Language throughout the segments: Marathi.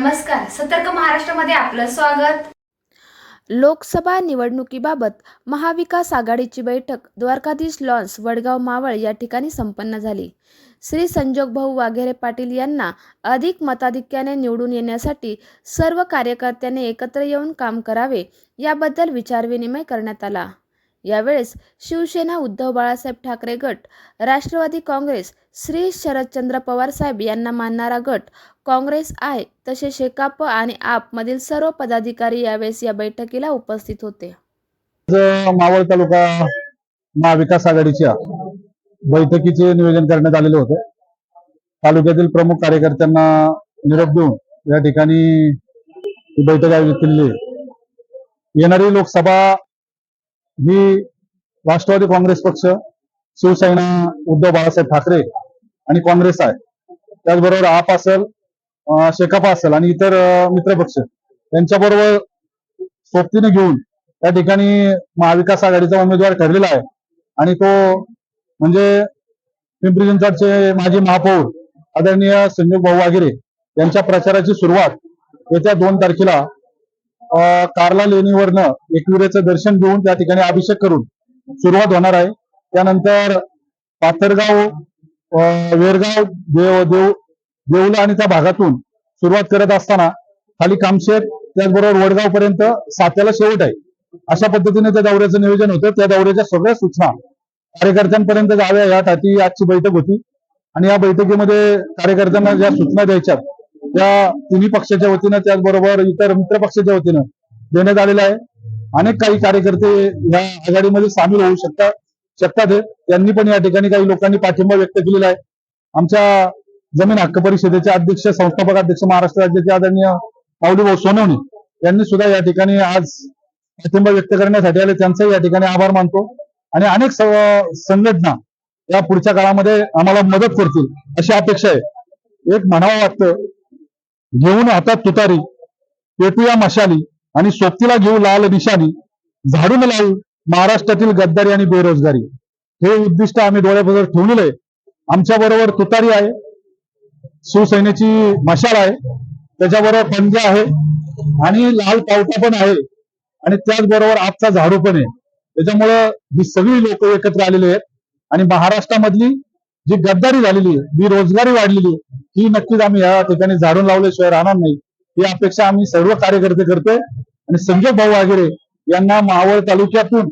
नमस्कार सतर्क महाराष्ट्रामध्ये आपलं स्वागत. लोकसभा निवडणुकीबाबत महाविकास आघाडीची बैठक द्वारकाधीश लॉन्स वडगाव मावळ या ठिकाणी संपन्न झाली. श्री संजोग भाऊ वाघेरे पाटील यांना अधिक मताधिक्याने निवडून येण्यासाठी सर्व कार्यकर्त्यांनी एकत्र येऊन काम करावे याबद्दल विचारविनिमय करण्यात आला. यावेळेस शिवसेना उद्धव बाळासाहेब ठाकरे गट राष्ट्रवादी काँग्रेस श्री शरदचंद्र पवार साहेब यांना मानणारा गट काँग्रेस आहे तसे शेकाप आणि आप मधील सर्व पदाधिकारी यावेळेस या बैठकीला उपस्थित होते. मावळ तालुका महाविकास आघाडीच्या बैठकीचे नियोजन करण्यात आलेले होते. तालुक्यातील प्रमुख कार्यकर्त्यांना निरोप देऊन या ठिकाणी बैठक आयोजित केलेली येणारी लोकसभा ही राष्ट्रवादी काँग्रेस पक्ष शिवसेना उद्धव बाळासाहेब ठाकरे आणि काँग्रेस आहे. त्याचबरोबर आप असेल अं, शेकापा असेल आणि इतर मित्रपक्ष यांच्याबरोबर सोबतीने घेऊन त्या ठिकाणी महाविकास आघाडीचा उमेदवार ठरलेला आहे. आणि तो म्हणजे पिंपरी चिंचवडचे माजी महापौर आदरणीय संजय भाऊ वागिरे यांच्या प्रचाराची सुरुवात येत्या दोन तारखेला कार्ला लेणीवरनं एकविरेचं दर्शन घेऊन त्या ठिकाणी अभिषेक करून सुरुवात होणार आहे. त्यानंतर पाथरगाव वेरगाव देव देव देऊला आणि त्या भागातून सुरुवात करत असताना खाली कामशेत त्याचबरोबर वडगाव पर्यंत सात्याला शेवट आहे. अशा पद्धतीने त्या दौऱ्याचं नियोजन होतं. त्या दौऱ्याच्या सगळ्या सूचना कार्यकर्त्यांपर्यंत जाव्या यासाठी आजची बैठक होती. आणि या बैठकीमध्ये कार्यकर्त्यांना ज्या सूचना द्यायच्या त्या तिन्ही पक्षाच्या वतीनं त्याचबरोबर इतर मित्र पक्षाच्या वतीनं देण्यात आलेला आहे. अनेक काही कार्यकर्ते या आघाडीमध्ये सामील होऊ शकतात शकतात त्यांनी पण या ठिकाणी काही लोकांनी पाठिंबा व्यक्त केलेला आहे. आमच्या जमीन हक्क परिषदेचे अध्यक्ष संस्थापक अध्यक्ष महाराष्ट्र राज्याचे आदरणीय माऊलीभाऊ सोनवणे यांनी सुद्धा या ठिकाणी आज पाठिंबा व्यक्त करण्यासाठी आले. त्यांचाही या ठिकाणी आभार मानतो. आणि अनेक संघटना या पुढच्या काळामध्ये आम्हाला मदत करतील अशी अपेक्षा आहे. एक म्हणावं वाटतं घेऊन हातात तुतारी. पेटूया मशाली आणि सोबतीला घेऊ लाल निशाणी. झाडून लावू महाराष्ट्रातील गद्दारी आणि बेरोजगारी. हे उद्दिष्ट आम्ही डोळ्याबरोबर ठेवलेलं आहे. आमच्या बरोबर तुतारी आहे. शिवसेनेची मशाल आहे. त्याच्याबरोबर पंजा आहे. आणि लाल पावटा पण आहे. आणि त्याचबरोबर आजचा झाडू पण आहे. त्याच्यामुळं ही सगळी लोक एकत्र आलेली आहेत. आणि महाराष्ट्रामधली जी गद्दारी झालेली आहे जी रोजगारी वाढलेली आहे ही नक्कीच आम्ही या ठिकाणी झाडून लावल्याशिवाय राहणार नाही. ही अपेक्षा आम्ही सर्व कार्यकर्ते करतोय. आणि संजय भाऊ वागेरे यांना मावळ तालुक्यातून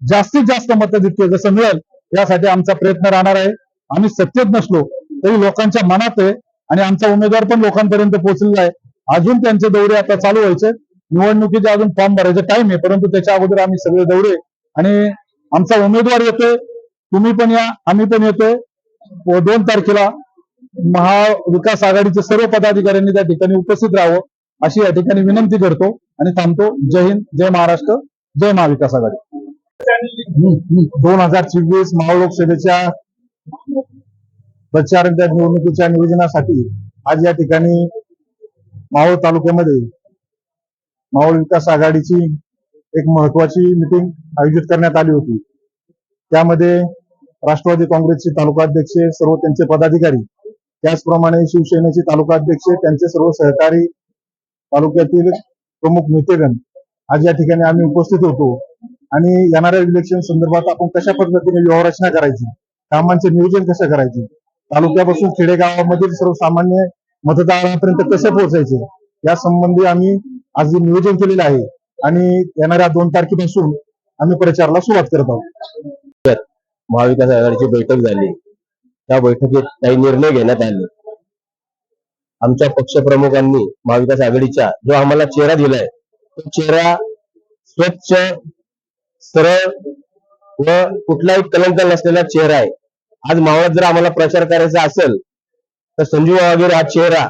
जास्तीत जास्त मतदित्य जसं मिळेल यासाठी आमचा प्रयत्न राहणार आहे. आम्ही सत्तेत नसलो तरी लोकांच्या मनात आहे आणि आमचा उमेदवार पण लोकांपर्यंत पोहोचलेला आहे. अजून त्यांचे दौरे आता चालू व्हायचे. निवडणुकीचे अजून फॉर्म भरायचा टाइम आहे परंतु त्याच्या अगोदर आम्ही सगळे दौरे. आणि आमचा उमेदवार येतोय. तुम्ही पण या आम्ही पण येतोय. दोन तारखेला महाविकास आघाडीचे सर्व पदाधिकाऱ्यांनी त्या ठिकाणी उपस्थित राहावं अशी या ठिकाणी विनंती करतो आणि थांबतो. जय हिंद जय महाराष्ट्र जय महाविकास आघाडी. दोन हजार चोवीस महालोकसभेच्या प्रचार त्या निवडणुकीच्या नियोजनासाठी आज या ठिकाणी मावळ तालुक्यामध्ये मावळ विकास आघाडीची एक महत्वाची मिटिंग आयोजित करण्यात आली होती. त्यामध्ये राष्ट्रवादी काँग्रेसचे तालुका अध्यक्ष सर्व त्यांचे पदाधिकारी. त्याचप्रमाणे शिवसेनेचे तालुका अध्यक्ष त्यांचे सर्व सहकारी तालुक्यातील प्रमुख नेतेगण. आज या ठिकाणी आम्ही उपस्थित होतो. आणि येणाऱ्या इलेक्शन संदर्भात आपण कशा पद्धतीने व्यूहरचना करायची? कामांचे नियोजन कसं करायचे? तालुक्यापासून खेडेगावामधील सर्वसामान्य मतदारांपर्यंत कसे पोहोचायचे? या संबंधी आम्ही आज जे नियोजन केलेलं आहे आणि येणाऱ्या दोन तारखेपासून आम्ही प्रचाराला सुरुवात करत आहोत. महाविकास आघाडीची बैठक झाली. त्या बैठकीत काही निर्णय घेण्यात आले. आमच्या पक्षप्रमुखांनी महाविकास आघाडीचा जो आम्हाला चेहरा दिलाय तो चेहरा स्वच्छ सरळ व कुठलाही कलंक नसलेला चेहरा आहे. आज मावळात जर आम्हाला प्रचार करायचा असेल तर संजीव वगैरे हा चेहरा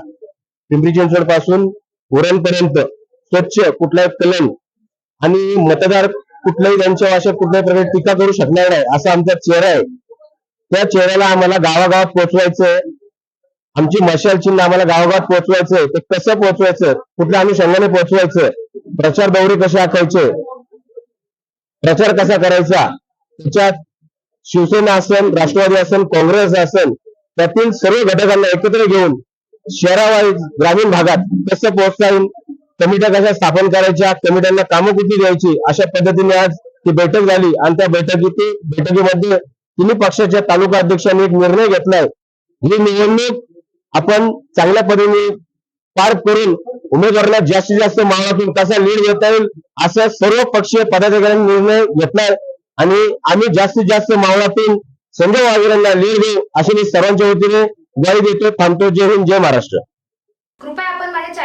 पिंपरी चिंचवडपासून उरणपर्यंत स्वच्छ कुठलाही कलंक आणि मतदार कुठल्याही त्यांच्या भाषेत कुठल्याही प्रकारे टीका करू शकणार नाही असा आमचा चेहरा आहे. त्या चेहऱ्याला आम्हाला गावागावात पोहोचवायचंय आमची मशाल चिन्ह आम्हाला गावागावात पोहोचवायचंय ते कसं पोहोचवायचं कुठल्या अनुषंगाने पोहोचवायचं प्रचार दौरे कसे आखायचे? प्रचार कसा करायचा? त्याच्यात शिवसेना असेल राष्ट्रवादी असेल काँग्रेस असेल त्यातील सर्व घटकांना एकत्र घेऊन शहरावाईज ग्रामीण भागात कसं पोहोचता येईल? कमिट्या कशा स्थापन करायच्या कमिट्यांना कामं किती द्यायची अशा पद्धतीने आज ती बैठक झाली. आणि त्या बैठकीत बैठकीमध्ये तिन्ही पक्षाच्या तालुका अध्यक्षांनी एक निर्णय घेतलाय. ही निवडणूक आपण चांगल्या पद्धतीने पार करून उमेदवाराला जास्तीत जास्त मावळातून कसा लीड घेता येईल असं सर्व पक्षीय पदाधिकाऱ्यांनी निर्णय घेतलाय. आणि आम्ही जास्तीत जास्त मावळातून संजय वाघेरेंना लीड देऊ अशी मी सर्वांच्या वतीने ग्वाही देतो थांबतो. जय हिंद जय महाराष्ट्र. कृपया